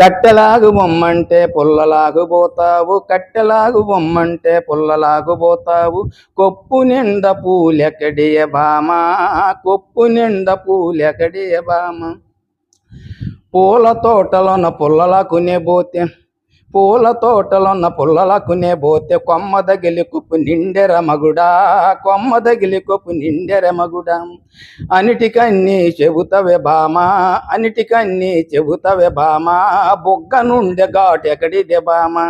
కట్టెలాగు బొమ్మంటే పుల్లలాగు పోతావు కట్టెలాగు బొమ్మంటే పుల్లలాగు పోతావు. కొప్పు నిండ పూలెక్కడియ బామ కొప్పు నిండ పూలెక్కడియ బామ. పూల తోటలోన పుల్లలాకునే పోతే పూల తోటలున్న పుల్లలకునే పోతే కొమ్మ దగిలి కొప్పు నిండెర మగుడా కొమ్మ దగిలి కొప్పు నిండెర మగుడా. అన్నిటికన్నీ చెబుతవే బామా అన్నిటికన్నీ చెబుతవే బామా బొగ్గ నుండి ఘాటెక్కడిదే బామా.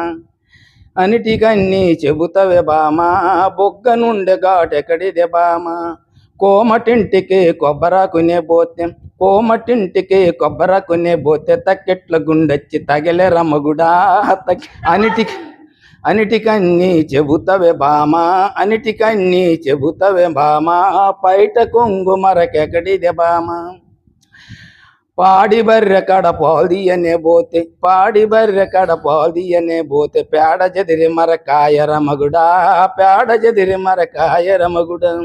అన్నిటికన్నీ చెబుతవే బామా బొగ్గ నుండి ఘాటెక్కడిదే బామా. కోమటింటికి కొబ్బరాకునే పోతే కోమటింటికి కొబ్బరాకునే పోతే తక్కెట్ల గుండెచ్చి తగిలే రమ్మగుడా తక్. అన్నిటికి అన్నిటికన్నీ చెబుతవే బామా అన్నిటికన్నీ చెబుతవే బామా పైట కొంగు మరకెక్కడిదే బామా. పాడి బర్రె కడ పాల్దియనే పోతే పాడి బర్రె కడ పాల్దియనే పోతే పేడ చెదిరి మరకాయ రమగుడా పేడ చెదిరి మరకాయ రమగుడం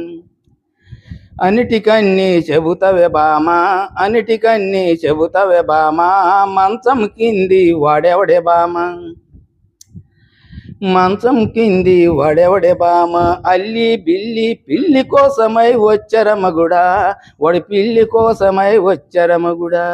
అన్నిటికన్నీ చెబుతవే బామా అన్నిటికన్నీ చెబుతవే బామా మంచం కింది వాడెవడే బామా? మంచం కింది వడెవడే బామ? అల్లి బిల్లి పిల్లి కోసమై వచ్చరమగుడా వడి పిల్లి కోసమై వచ్చరమగుడా